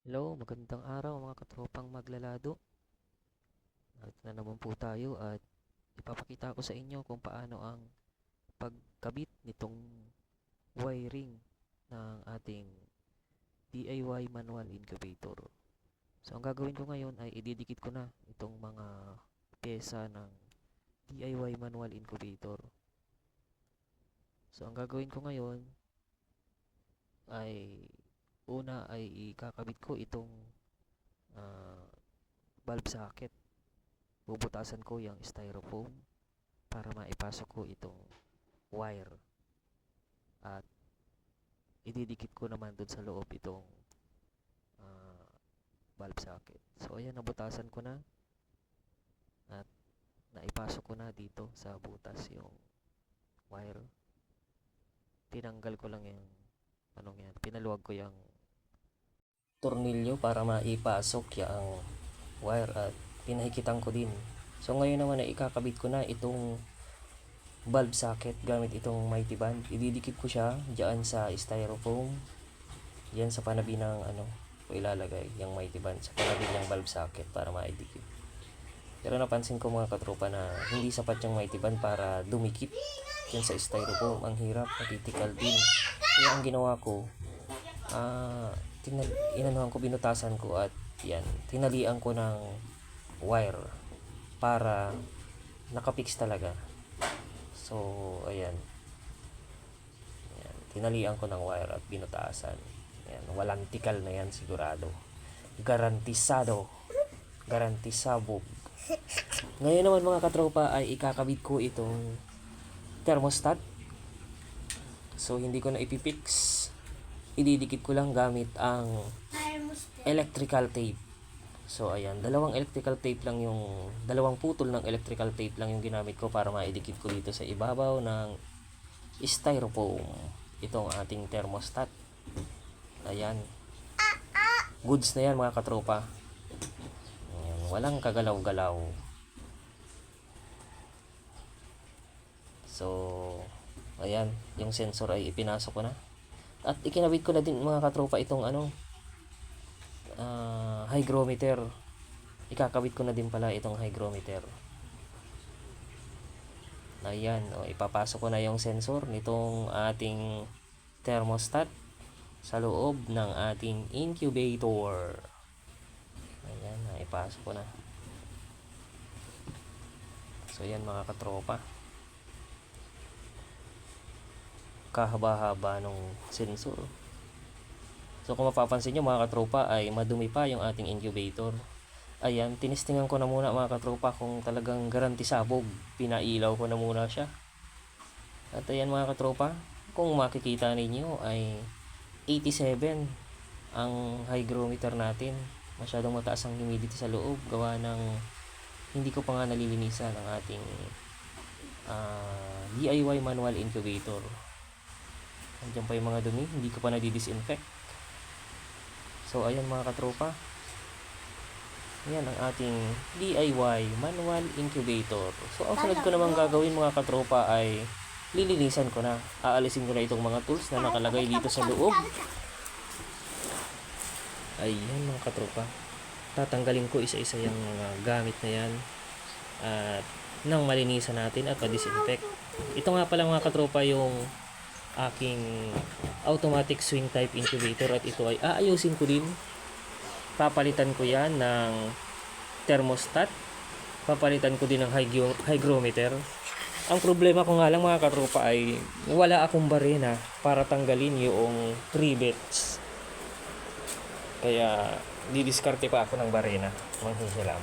Hello, magandang araw mga katropang maglalado. Narito na naman po tayo at ipapakita ko sa inyo kung paano ang pagkabit nitong wiring ng ating DIY manual incubator. So ang gagawin ko ngayon ay ididikit ko na itong mga pyesa ng DIY manual incubator. So ang gagawin ko ngayon ay una ay ikakabit ko itong ah, valve socket. Bubutasan ko yung styrofoam para maipasok ko itong wire. At ididikit ko naman dun sa loob itong ah, valve socket. So ayan, nabutasan ko na. At naipasok ko na dito sa butas yung wire. Tinanggal ko lang yung anong yan. Pinaluwag ko yung tornilyo para maipasok yung wire at pinahikitan ko din. So ngayon naman ay ikakabit ko na itong valve socket gamit itong mighty band. Ididikit ko siya diyan sa styrofoam. Yan sa panabi ng ano ko ilalagay yung mighty band sa panabi ng valve socket para maidikit. Pero napansin ko mga katropa na hindi sapat yung mighty band para dumikit yan sa styrofoam. Ang hirap, natitikal din. Kaya ang ginawa ko, ah, tinal inanuhan ko, binutasan ko at yan, tinalian ko ng wire para nakapix talaga. So, ayan. Ayan, tinalian ko ng wire at binutasan. Ayan, walang tikal na yan sigurado. Garantisado. Garantisabog. Ngayon naman mga katropa ay ikakabit ko itong thermostat. So, hindi ko na ipipix. Ididikit ko lang gamit ang electrical tape. So, ayan. Dalawang electrical tape lang yung, dalawang putol ng electrical tape lang yung ginamit ko para maidikit ko dito sa ibabaw ng styrofoam. Itong ating thermostat. Ayan. Goods na yan mga katropa. Ayan. Walang kagalaw-galaw. So, ayan. Yung sensor ay ipinasok ko na. At ikinabit ko na din mga katropa itong ano, ah, hygrometer. Ikakabit ko na din pala itong hygrometer. Ayan, o, ipapasok ko na yung sensor nitong ating thermostat sa loob ng ating incubator. Ayan, ipasok ko na. So, yan mga katropa. Kahaba-haba nung sensor. So kung mapapansin nyo mga katropa ay madumi pa yung ating incubator. Ayan, tinistingan ko na muna mga katropa kung talagang garanti sabog. Pinailaw ko na muna siya. At ayan mga katropa, kung makikita ninyo ay 87 ang hygrometer natin. Masyadong mataas ang humidity sa loob. Gawa ng hindi ko pa nga nalilinisan ang ating ah, DIY manual incubator. Andiyan pa yung mga dumi, hindi ko pa nadi-disinfect. So, ayan mga katropa. Ayan ang ating DIY manual incubator. So, ang sunod ko naman gagawin mga katropa ay lilinisan ko na. Aalisin ko na itong mga tools na nakalagay dito sa loob. Ayan mga katropa. Tatanggalin ko isa-isa yung mga gamit na yan. At nang malinisan natin at ma-disinfect. Ito nga pala mga katropa yung aking automatic swing type incubator at ito ay aayusin ko din. Papalitan ko yan ng thermostat. Papalitan ko din ng hygro- hygrometer. Ang problema ko nga lang mga katropa ay wala akong barena para tanggalin yung rivets. Kaya didiskarte pa ako ng barena. Manghihilam.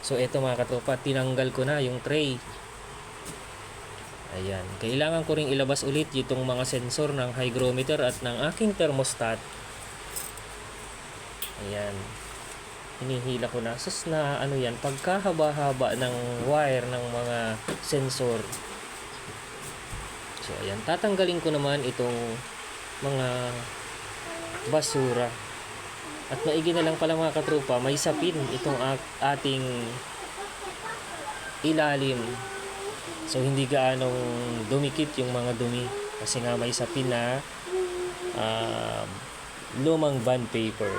So eto mga katropa tinanggal ko na yung tray Ayan. Kailangan ko ring ilabas ulit itong mga sensor ng hygrometer at ng aking thermostat. Ayan. Hinihila ko na. Sus na ano yan, pagkahaba-haba ng wire ng mga sensor. So ayan, tatanggalin ko naman itong mga basura. At maigi na lang pala mga katrupa, may sapin itong ating ilalim So hindi gaanong dumikit yung mga dumi kasi nga may sapin na um, lumang bond paper.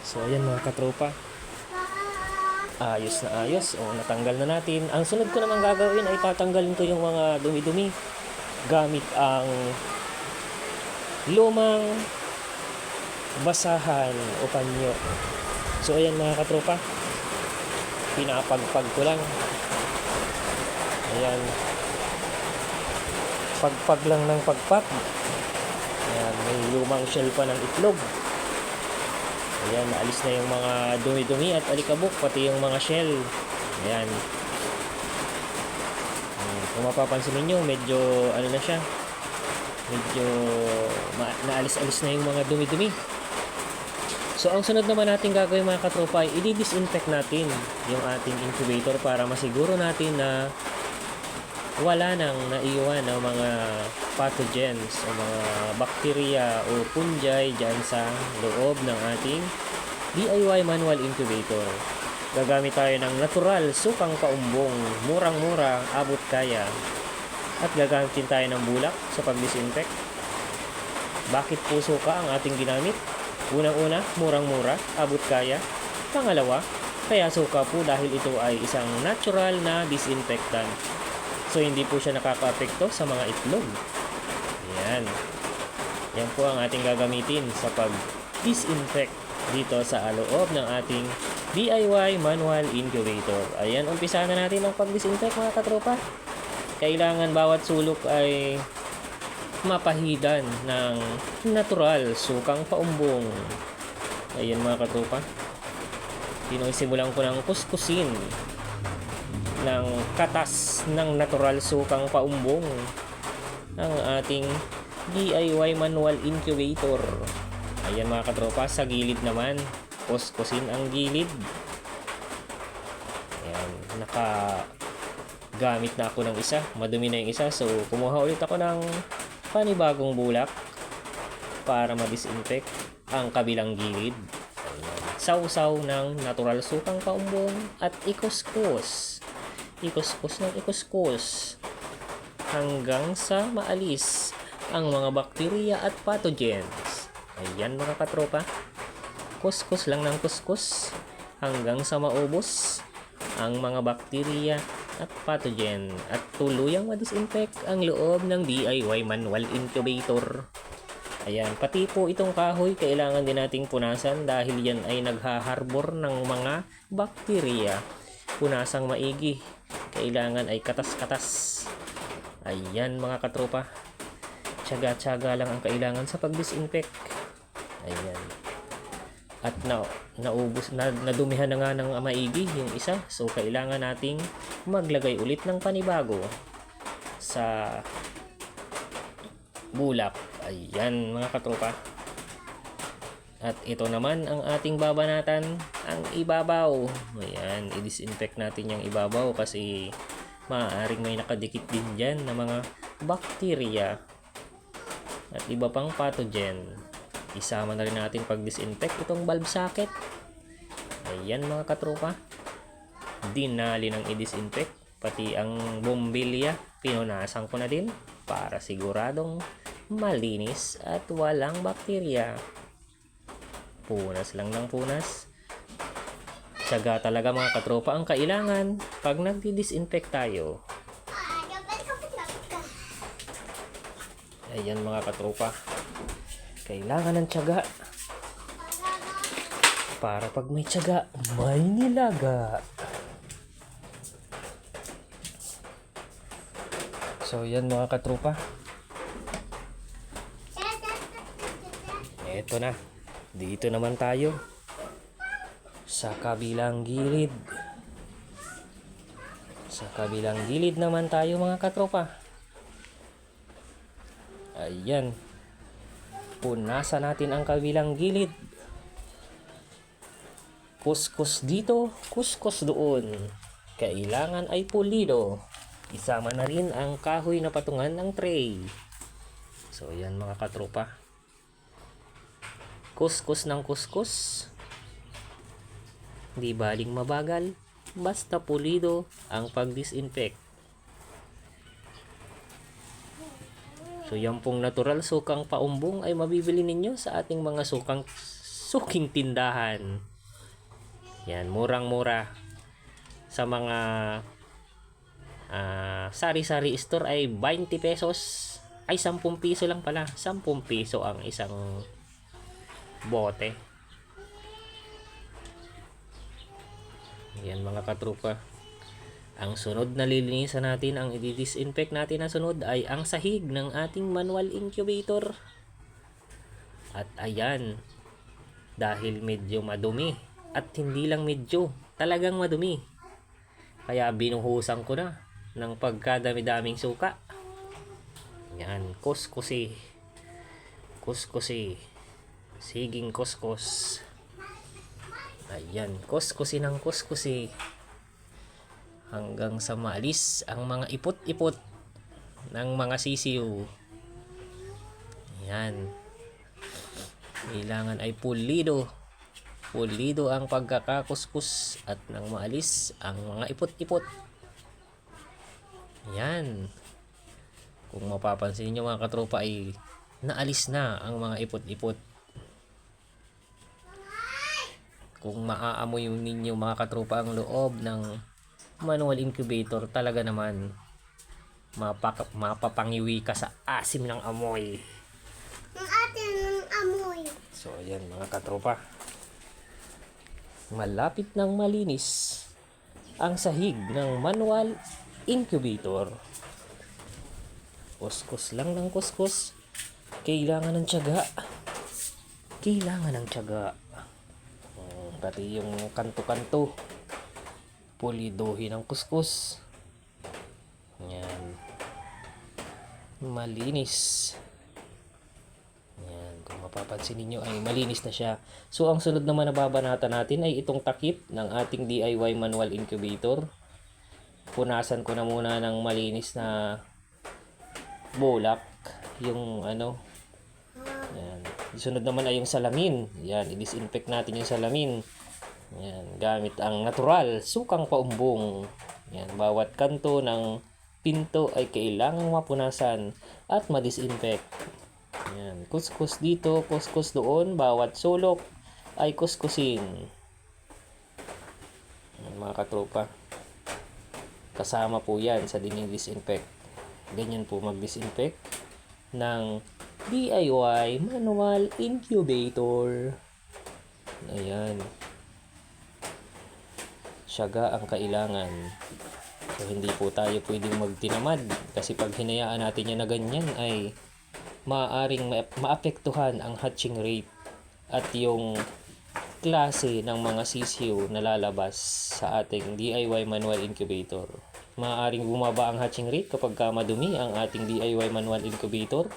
So, ayan mga katropa. Ayos na ayos. O, natanggal na natin. Ang sunod ko naman gagawin ay tatanggalin ko yung mga dumi-dumi gamit ang lumang basahan o panyo. So, ayan mga katropa. Pinapagpag ko lang. Ayan. Pagpag lang ng pagpag. Ayan, may lumang shell pa ng itlog. Ayan, naalis na yung mga dumi-dumi at alikabok, pati yung mga shell. Ayan. Kung mapapansin ninyo, medyo ano na siya. Medyo naalis-alis na yung mga dumi-dumi. So, ang sunod naman natin gagawin mga katropa ay i-disinfect natin yung ating incubator para masiguro natin na wala nang naiwan ng mga pathogens o mga bacteria o fungi dyan sa loob ng ating DIY manual incubator. Gagamit tayo ng natural sukang paumbong, murang-mura, abot kaya. At gagamit din tayo ng bulak sa pag-disinfect. Bakit po suka ang ating ginamit? Unang-una, murang-mura, abot kaya. Pangalawa, kaya suka po dahil ito ay isang natural na disinfectant. So, hindi po siya nakaka-apekto sa mga itlog. Yan. Yan po ang ating gagamitin sa pag-disinfect dito sa loob ng ating DIY manual incubator. Ayan, umpisa na natin ang pag-disinfect mga katropa. Kailangan bawat sulok ay mapahidan ng natural sukang paumbong. Ayan mga katropa. Pinasimulan ko ng kuskusin ng katas ng natural sukang paumbong ng ating DIY manual incubator. Ayan mga katropa, sa gilid naman, kuskusin ang gilid. Ayan, naka gamit na ako ng isa, madumi na yung isa, so kumuha ulit ako ng panibagong bulak para ma-disinfect ang kabilang gilid. Sausaw ng natural sukang paumbong at ikuskus ikuskus ng ikuskus hanggang sa maalis ang mga bakterya at pathogens. Ayan mga katropa. Kuskus lang ng kuskus hanggang sa maubos ang mga bakterya at pathogen at tuluyang ma-disinfect ang loob ng DIY manual incubator. Ayan, pati po itong kahoy kailangan din nating punasan dahil yan ay naghaharbor ng mga bakterya. Punasang maigi kailangan ay katas-katas. Ayan mga katropa. Tsaga-tsaga lang ang kailangan sa pag-disinfect. Ayan. At na, naubos, na, nadumihan na nga ng maigi yung isa. So, kailangan nating maglagay ulit ng panibago sa bulak. Ayan mga katropa. At ito naman ang ating babanatan, ang ibabaw. Ayan, i-disinfect natin yung ibabaw kasi maaaring may nakadikit din dyan na mga bakterya at iba pang pathogen. Isama na rin natin pag-disinfect itong valve socket. Ayan mga katropa. Dinali ng i-disinfect. Pati ang bombilya, pinunasan ko na din para siguradong malinis at walang bakterya punas lang ng punas. Tsaga talaga mga katropa ang kailangan pag nagdi-disinfect tayo. Ayan mga katropa. Kailangan ng tsaga. Para pag may tsaga, may nilaga. So yan mga katropa. Eto na. Dito naman tayo. Sa kabilang gilid. Sa kabilang gilid naman tayo mga katropa. Ayan. Punasan natin ang kabilang gilid. Kuskus dito, kuskus doon. Kailangan ay pulido. Isama na rin ang kahoy na patungan ng tray. So, yan mga katropa kuskus ng kuskus. Hindi baling mabagal, basta pulido ang pag-disinfect. So yan pong natural sukang paumbong ay mabibili ninyo sa ating mga sukang suking tindahan. Yan, murang-mura. Sa mga ah, sari-sari store ay 20 pesos. Ay, 10 piso lang pala. 10 piso ang isang bote. Yan mga katrupa. Ang sunod na lilinisan natin, ang i-disinfect natin na sunod ay ang sahig ng ating manual incubator. At ayan, dahil medyo madumi at hindi lang medyo, talagang madumi. Kaya binuhusan ko na ng pagkadami-daming suka. Yan, kuskusi. Kuskusi. Siging kuskus. Ayan, kuskusi ng kuskusi. Hanggang sa maalis ang mga ipot-ipot ng mga sisiw. Yan. Kailangan ay pulido. Pulido ang pagkakakuskus at nang maalis ang mga ipot-ipot. Yan. Kung mapapansin nyo mga katropa ay naalis na ang mga ipot-ipot. Kung maaamoy ninyo mga katropa ang loob ng manual incubator talaga naman mapak mapapangiwi ka sa asim ng amoy. Ang atin ng amoy. So, ayan mga katropa. Malapit ng malinis ang sahig ng manual incubator. Kuskus lang ng kuskus. Kailangan ng tiyaga. Kailangan ng tiyaga. Pati yung kanto-kanto. Pulidohin ang kuskus. Yan. Malinis. Yan, kung mapapansin ninyo ay malinis na siya. So ang sunod naman na babanatan natin ay itong takip ng ating DIY manual incubator. Punasan ko na muna ng malinis na bulak yung ano. Yan. Sunod naman ay yung salamin. Yan, i-disinfect natin yung salamin. Yan, gamit ang natural, sukang paumbong. Yan, bawat kanto ng pinto ay kailangang mapunasan at madisinfect. Yan, kuskus dito, kuskus doon, bawat sulok ay kuskusin. Yan, mga katropa. Kasama po yan sa disinfect. Ganyan po mag-disinfect ng DIY manual incubator. Ayan. Siyaga ang kailangan. So, hindi po tayo pwedeng magtinamad kasi pag hinayaan natin yan na ganyan ay maaaring ma- maapektuhan ang hatching rate at yung klase ng mga sisiw na lalabas sa ating DIY manual incubator. Maaaring bumaba ang hatching rate kapag ka madumi ang ating DIY manual incubator.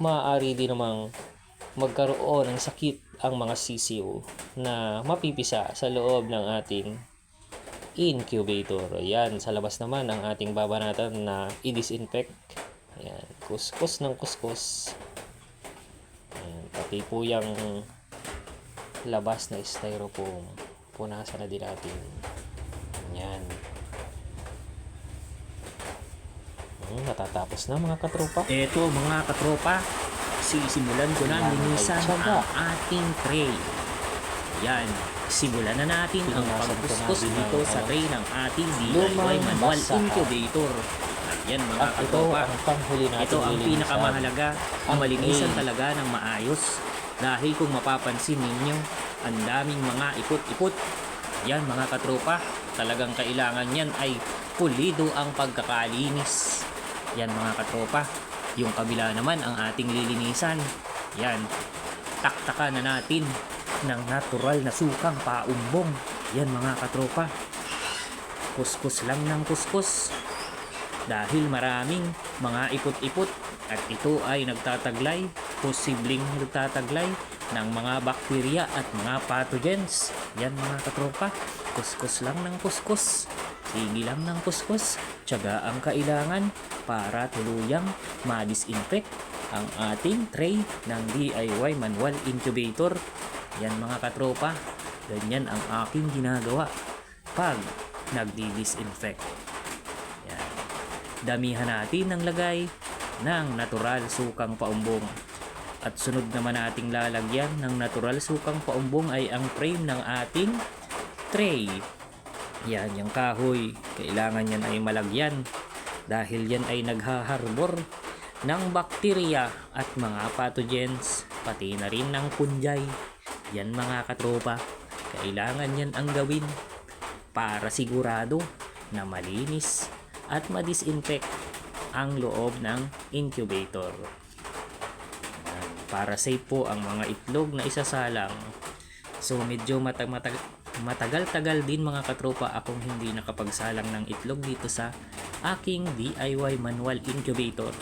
Maaari din namang magkaroon ng sakit ang mga sisiw na mapipisa sa loob ng ating incubator. Yan, sa labas naman ang ating babanatan na i-disinfect. Ayan, kuskus ng kuskus. Ayan, pati po yung labas na styrofoam. Punasan na din natin. Yan. Hmm, natatapos na mga katropa. Eto mga katropa, sisimulan ko na linisan ang ating tray. Yan, simulan na natin ang pagkuskus dito sa ano, tray ng ating DIY manual incubator. Ayan mga At ito katropa. ang panghuli natin. Ito ang pinakamahalaga, Ang malinisan talaga ng maayos. Dahil kung mapapansin ninyo, ang daming mga ipot-ipot. Yan mga katropa, talagang kailangan yan ay pulido ang pagkakalinis. Yan mga katropa. Yung kabila naman ang ating lilinisan. Yan, taktakan na natin ng natural na sukang paumbong. Yan mga katropa. Kuskus lang ng kuskus dahil maraming mga ipot-ipot at ito ay nagtataglay, posibleng nagtataglay ng mga bakterya at mga pathogens. Yan mga katropa, kuskus lang ng kuskus. Sige lang ng kuskus, tiyaga ang kailangan para tuluyang ma-disinfect ang ating tray ng DIY manual incubator. Yan mga katropa, ganyan ang aking ginagawa pag nagdi-disinfect. Yan damihan natin ng lagay ng natural sukang paumbong. At sunod naman nating lalagyan ng natural sukang paumbong ay ang frame ng ating tray. Yan, yung kahoy. Kailangan yan ay malagyan dahil yan ay naghaharbor ng bakterya at mga pathogens, pati na rin ng punjay. Yan mga katropa, kailangan yan ang gawin para sigurado na malinis at madisinfect ang loob ng incubator. Para safe po ang mga itlog na isasalang. So medyo matag matag matagal-tagal din mga katropa akong hindi nakapagsalang ng itlog dito sa aking DIY manual incubator.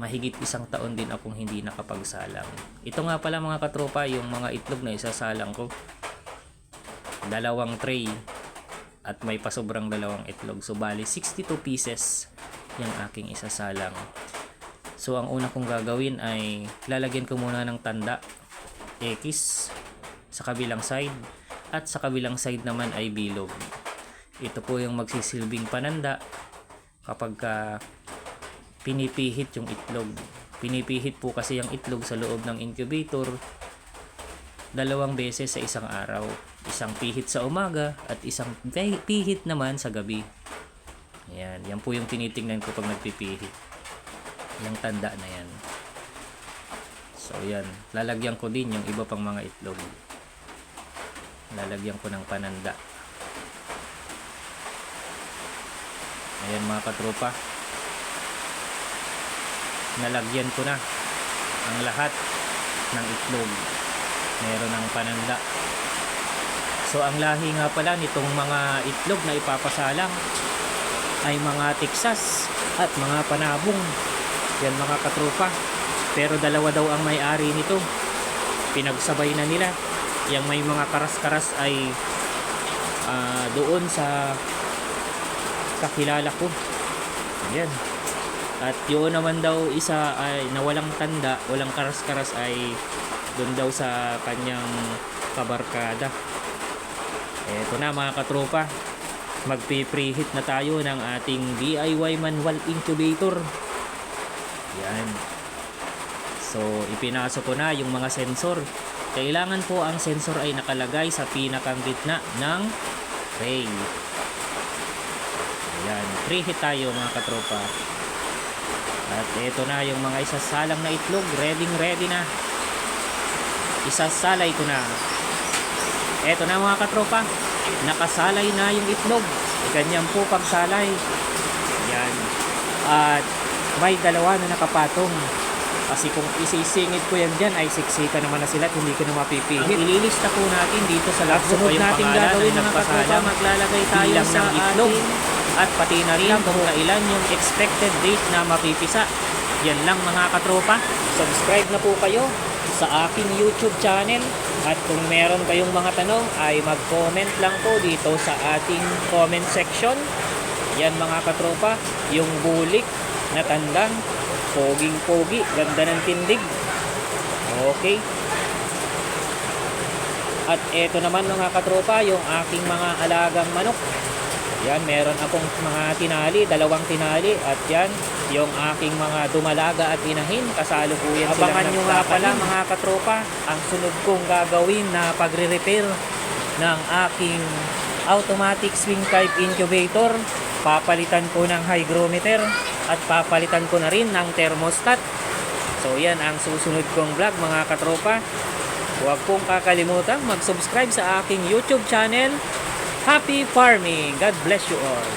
Mahigit isang taon din akong hindi nakapagsalang. Ito nga pala mga katropa yung mga itlog na isasalang ko. Dalawang tray at may pasobrang dalawang itlog. So bali 62 pieces yung aking isasalang. So ang una kong gagawin ay lalagyan ko muna ng tanda X sa kabilang side at sa kabilang side naman ay bilog. Ito po yung magsisilbing pananda kapag ka pinipihit yung itlog. Pinipihit po kasi yung itlog sa loob ng incubator dalawang beses sa isang araw. Isang pihit sa umaga at isang pi- pihit naman sa gabi. Yan, yan po yung tinitingnan ko pag nagpipihit. Yung tanda na yan. So yan, lalagyan ko din yung iba pang mga itlog. Lalagyan ko ng pananda. Ayan mga katropa. Nalagyan ko na ang lahat ng itlog. Meron ng pananda. So ang lahi nga pala nitong mga itlog na ipapasalang ay mga Texas at mga panabong. Yan mga katropa. Pero dalawa daw ang may-ari nito. Pinagsabay na nila. Yang may mga karas-karas ay ah, doon sa kakilala ko. Ayan. At yun naman daw isa ay na walang tanda, walang karas-karas ay doon daw sa kanyang kabarkada. Eto na mga katropa. Magpi-preheat na tayo ng ating DIY manual incubator. Yan. So, ipinasok ko na yung mga sensor. Kailangan po ang sensor ay nakalagay sa pinakang gitna ng tray. Ayan. Preheat tayo mga katropa. At ito na yung mga isasalang na itlog. Ready ready na. Isasalay ko na. Eto na mga katropa. Nakasalay na yung itlog. Ganyan po pagsalay. Yan. At may dalawa na nakapatong. Kasi kung isisingit ko yan dyan, ay siksika naman na sila at hindi ko na mapipihit. Ang ililista po natin dito sa last sunod natin gagawin mga katropa, maglalagay tayo sa ng itlog. at pati na rin kung kailan yung expected date na mapipisa. Yan lang mga katropa. Subscribe na po kayo sa aking YouTube channel. At kung meron kayong mga tanong ay mag-comment lang po dito sa ating comment section. Yan mga katropa, yung bulik na tandang poging-pogi, ganda ng tindig. Okay. At eto naman mga katropa, yung aking mga alagang manok. Yan, meron akong mga tinali, dalawang tinali. At yan, yung aking mga dumalaga at inahin. Kasalukuyan silang Abangan nyo nga pala, mga katropa, ang sunod kong gagawin na pagre-repair ng aking automatic swing pipe incubator. Papalitan ko ng hygrometer at papalitan ko na rin ng thermostat. So yan ang susunod kong vlog mga katropa. Huwag pong kakalimutan mag-subscribe sa aking YouTube channel. Happy Farming! God bless you all!